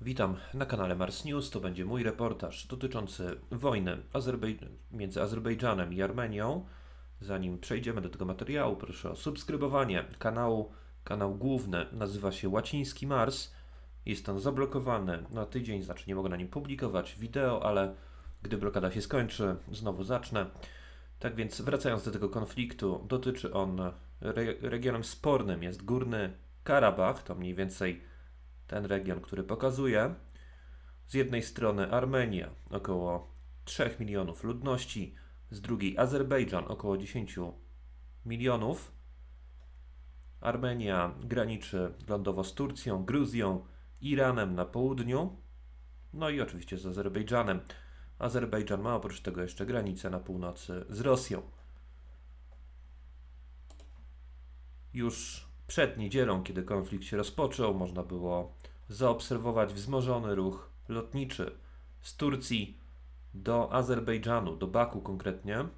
Witam na kanale Mars News. To będzie mój reportaż dotyczący wojny między Azerbejdżanem i Armenią. Zanim przejdziemy do tego materiału, proszę o subskrybowanie kanału. Kanał główny nazywa się Łaciński Mars. Jest on zablokowany na tydzień, znaczy nie mogę na nim publikować wideo, ale gdy blokada się skończy, znowu zacznę. Tak więc wracając do tego konfliktu, dotyczy on re- regionem spornym jest Górny Karabach, to mniej więcej ten region, który pokazuje z jednej strony Armenia, około 3 milionów ludności, z drugiej Azerbejdżan, około 10 milionów. Armenia graniczy lądowo z Turcją, Gruzją, Iranem na południu, no i oczywiście z Azerbejdżanem. Azerbejdżan ma oprócz tego jeszcze granicę na północy z Rosją. Już przed niedzielą, kiedy konflikt się rozpoczął, można było zaobserwować wzmożony ruch lotniczy z Turcji do Azerbejdżanu, do Baku konkretnie.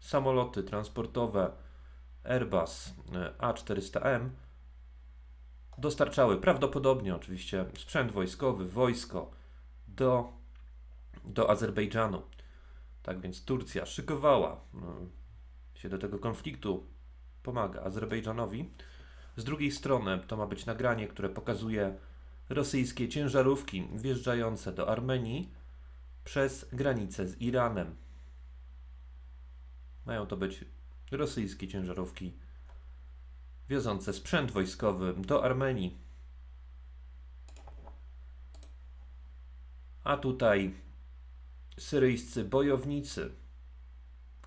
Samoloty transportowe Airbus e, A400M dostarczały prawdopodobnie oczywiście sprzęt wojskowy, wojsko do, do Azerbejdżanu. Tak więc Turcja szykowała mm, się do tego konfliktu, pomaga Azerbejdżanowi. Z drugiej strony to ma być nagranie, które pokazuje rosyjskie ciężarówki wjeżdżające do Armenii przez granicę z Iranem. Mają to być rosyjskie ciężarówki wiozące sprzęt wojskowy do Armenii. A tutaj syryjscy bojownicy,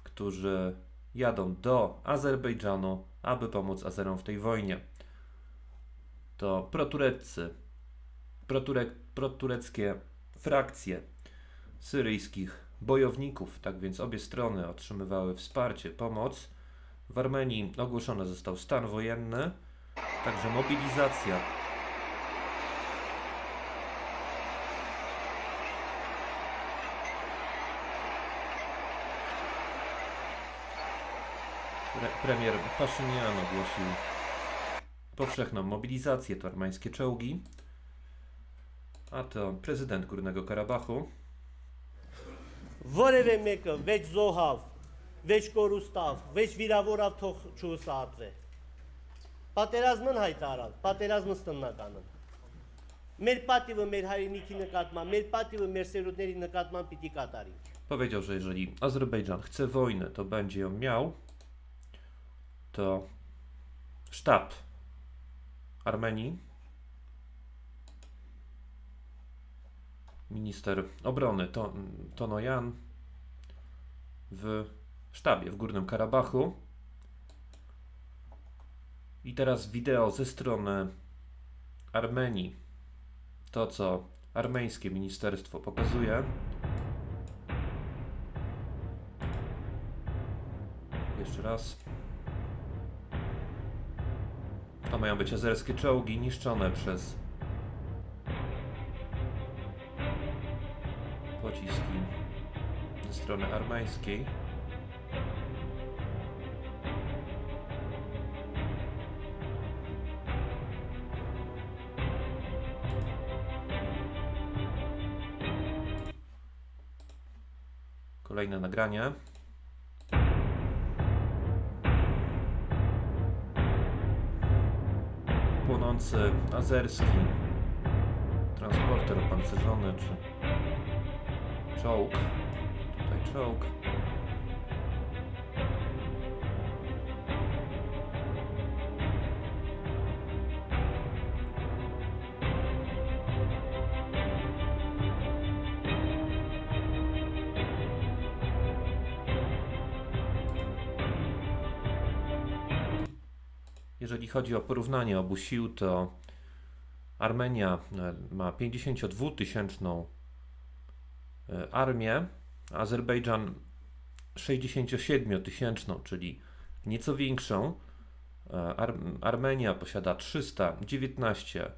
którzy jadą do Azerbejdżanu, aby pomóc Azerom w tej wojnie. To protureccy, protureckie frakcje syryjskich bojowników, tak więc obie strony otrzymywały wsparcie, pomoc. W Armenii ogłoszony został stan wojenny, także mobilizacja premier Paszynian ogłosił powszechną mobilizację, to armeńskie czołgi. A to prezydent Górnego Karabachu որևէ մեկը վեճ զոհավ, վեճ կորուստավ, վեճ վիրավորավ թող չուսատրե։ Պատերազմն հայտարար, պատերազմը ստնականն։ Մեր պատիվը մեր հայրենիքի նկատմամբ, մեր պատիվը մեր սերունդների նկատմամբ պիտի կատարի։ powiedział, że jeżeli Azerbejdżan chce wojny, to będzie ją miał, to sztab Armenii, minister obrony to, Tonojan w sztabie w Górnym Karabachu. I teraz wideo ze strony Armenii. To, co armeńskie ministerstwo pokazuje. Jeszcze raz. To mają być azerskie czołgi niszczone przez pociski ze strony armeńskiej. Kolejne nagranie. Płonący azerski transporter opancerzony czy czołg. Tutaj czołg. Jeżeli chodzi o porównanie obu sił, to Armenia e, ma 52-tysięczną e, armię, Azerbejdżan 67-tysięczną, czyli nieco większą. E, Ar Armenia posiada 319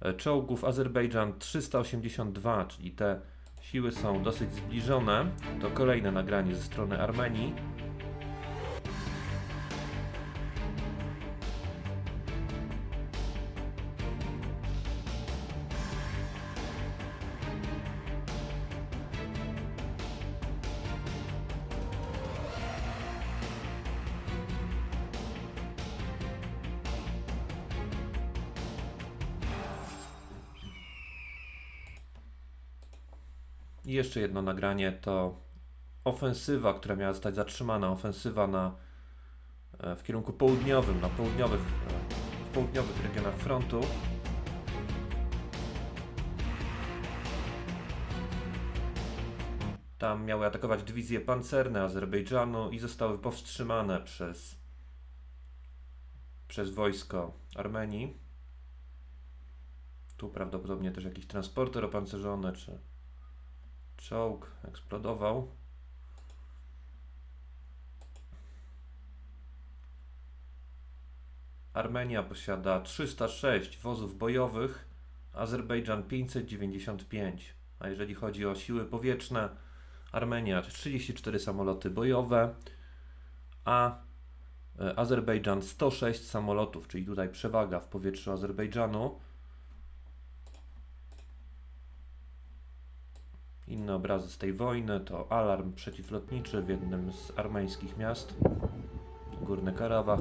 e, czołgów, Azerbejdżan 382, czyli te siły są dosyć zbliżone. To kolejne nagranie ze strony Armenii. I jeszcze jedno nagranie to ofensywa, która miała zostać zatrzymana, ofensywa na, e, w kierunku południowym, na południowych, e, w południowych regionach frontu. Tam miały atakować dywizje pancerne Azerbejdżanu i zostały powstrzymane przez, przez wojsko Armenii. Tu prawdopodobnie też jakiś transporter opancerzony, czy czołg eksplodował. Armenia posiada 306 wozów bojowych, Azerbejdżan 595. A jeżeli chodzi o siły powietrzne, Armenia 34 samoloty bojowe, a e, Azerbejdżan 106 samolotów, czyli tutaj przewaga w powietrzu Azerbejdżanu. Inne obrazy z tej wojny to alarm przeciwlotniczy w jednym z armeńskich miast, Górny Karabach.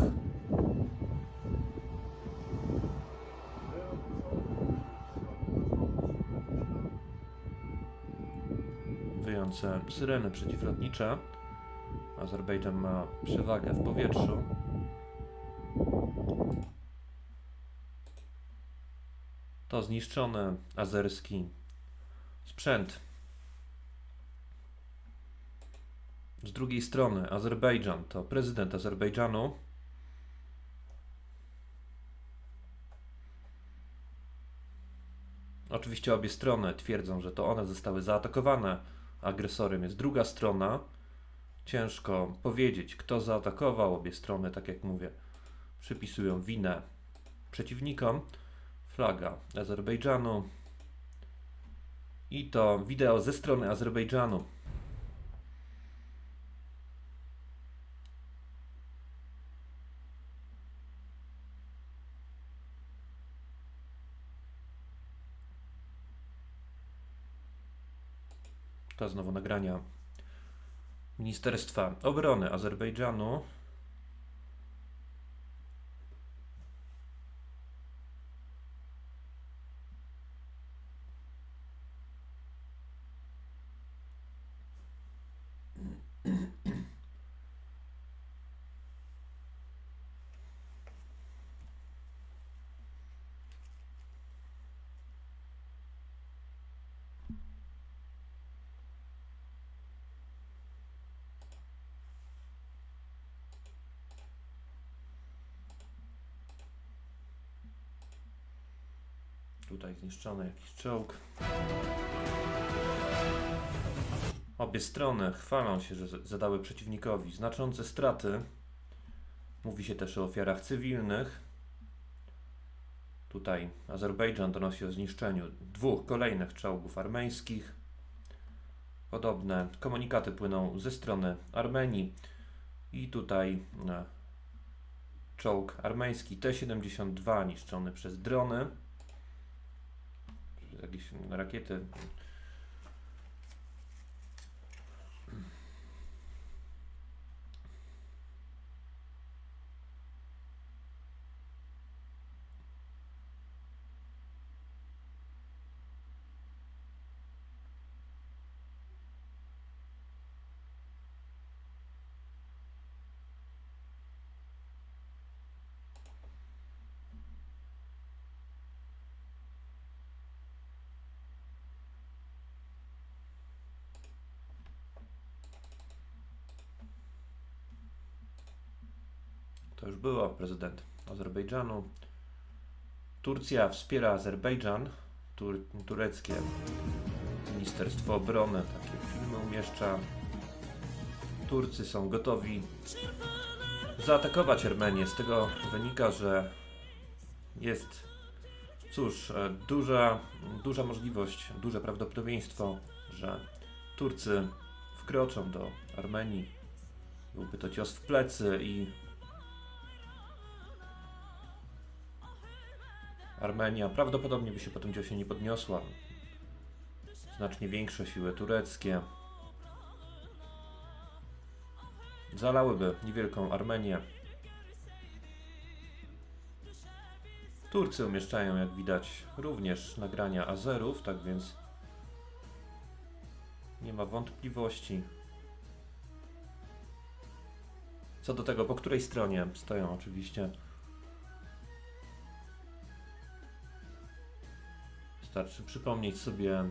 Wyjące syreny przeciwlotnicze. Azerbejdżan ma przewagę w powietrzu. To zniszczony azerski sprzęt. Z drugiej strony Azerbejdżan to prezydent Azerbejdżanu. Oczywiście obie strony twierdzą, że to one zostały zaatakowane. Agresorem jest druga strona. Ciężko powiedzieć, kto zaatakował. Obie strony, tak jak mówię, przypisują winę przeciwnikom. Flaga Azerbejdżanu. I to wideo ze strony Azerbejdżanu. To znowu nagrania Ministerstwa Obrony Azerbejdżanu. Tutaj zniszczony jakiś czołg. Obie strony chwalą się, że zadały przeciwnikowi znaczące straty. Mówi się też o ofiarach cywilnych. Tutaj Azerbejdżan donosi o zniszczeniu dwóch kolejnych czołgów armeńskich. Podobne komunikaty płyną ze strony Armenii. I tutaj e, czołg armeński T-72 niszczony przez drony jakieś rakiety. Już było prezydent Azerbejdżanu. Turcja wspiera Azerbejdżan. Tur tureckie Ministerstwo Obrony takie filmy umieszcza. Turcy są gotowi zaatakować Armenię. Z tego wynika, że jest, cóż, e, duża, duża możliwość, duże prawdopodobieństwo, że Turcy wkroczą do Armenii. Byłby to cios w plecy i Armenia prawdopodobnie by się po tym nie podniosła. Znacznie większe siły tureckie zalałyby niewielką Armenię. Turcy umieszczają, jak widać, również nagrania Azerów, tak więc Nie ma wątpliwości. Co do tego, po której stronie stoją oczywiście. Starczy przypomnieć sobie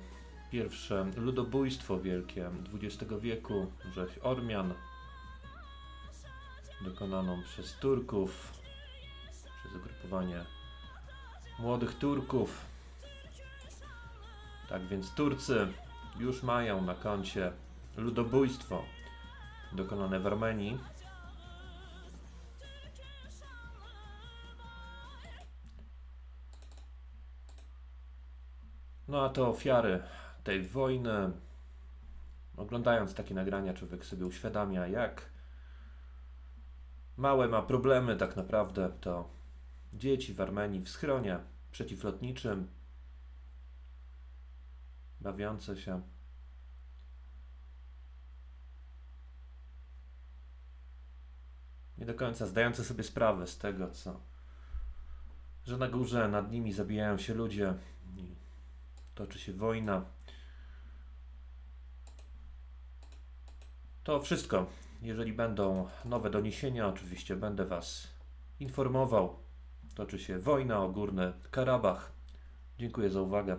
pierwsze ludobójstwo wielkie XX wieku, rzeź Ormian, dokonaną przez Turków, przez ugrupowanie młodych Turków. Tak więc Turcy już mają na koncie ludobójstwo dokonane w Armenii. No a te ofiary tej wojny, oglądając takie nagrania, człowiek sobie uświadamia, jak małe ma problemy tak naprawdę to dzieci w Armenii w schronie przeciwlotniczym, bawiące się. Nie do końca zdające sobie sprawę z tego, co. że na górze nad nimi zabijają się ludzie toczy się wojna. To wszystko. Jeżeli będą nowe doniesienia, oczywiście będę Was informował. Toczy się wojna o Górny Karabach. Dziękuję za uwagę.